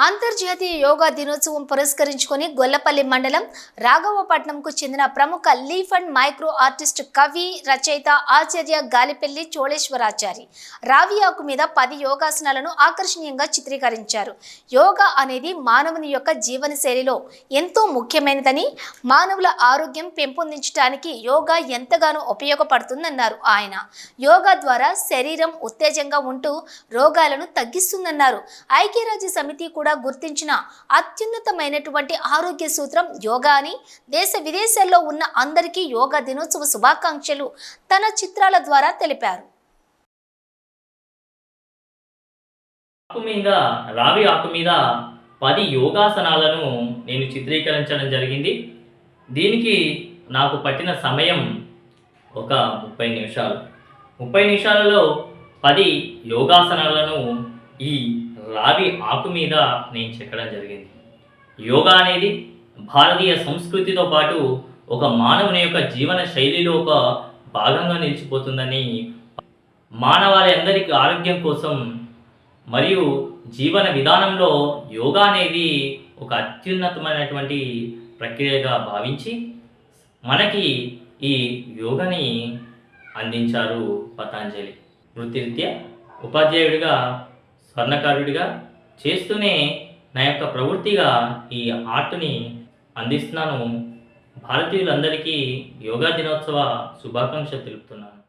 అంతర్జాతీయ యోగా దినోత్సవం పురస్కరించుకుని గొల్లపల్లి మండలం రాఘవపట్నంకు చెందిన ప్రముఖ లీఫ్ అండ్ మైక్రో ఆర్టిస్ట్ కవి రచయిత ఆచార్య గాలిపల్లి చోళేశ్వరాచారి రావి ఆకు మీద పది యోగాసనాలను ఆకర్షణీయంగా చిత్రీకరించారు. యోగా అనేది మానవుని యొక్క జీవన శైలిలో ఎంతో ముఖ్యమైనదని మానవుల ఆరోగ్యం పెంపొందించడానికి యోగా ఎంతగానో ఉపయోగపడుతుందన్నారు ఆయన. యోగా ద్వారా శరీరం ఉత్తేజంగా ఉంటూ రోగాలను తగ్గిస్తుందన్నారు. ఐక్యరాజ్య సమితి కూడా గుర్తించిన అత్యున్నతమైనటువంటి ఆరోగ్య సూత్రం యోగా అని. దేశ విదేశాల్లో ఉన్న అందరికీ యోగా దినోత్సవ శుభాకాంక్షలు తన చిత్రాల ద్వారా తెలిపారు. ఆకు మీద రావి ఆకు మీద పది యోగాసనాలను నేను చిత్రీకరించడం జరిగింది. దీనికి నాకు పట్టిన సమయం ఒక ముప్పై నిమిషాలు. ముప్పై నిమిషాలలో పది యోగాసనాలను ఈ రావి ఆకు మీద నేను చెక్కడం జరిగింది. యోగా అనేది భారతీయ సంస్కృతితో పాటు ఒక మానవుని యొక్క జీవన శైలిలో ఒక భాగంగా నిలిచిపోతుందని మానవాళి అందరికీ ఆరోగ్యం కోసం మరియు జీవన విధానంలో యోగా అనేది ఒక అత్యున్నతమైనటువంటి ప్రక్రియగా భావించి మనకి ఈ యోగాని అందించారు పతాంజలి. వృత్తిరీత్యా ఉపాధ్యాయుడిగా స్వర్ణకారుడిగా చేస్తూనే నా యొక్క ప్రవృత్తిగా ఈ ఆర్ట్ని అందిస్తున్నాను. భారతీయులందరికీ యోగా దినోత్సవ శుభాకాంక్షలు తెలుపుతున్నాను.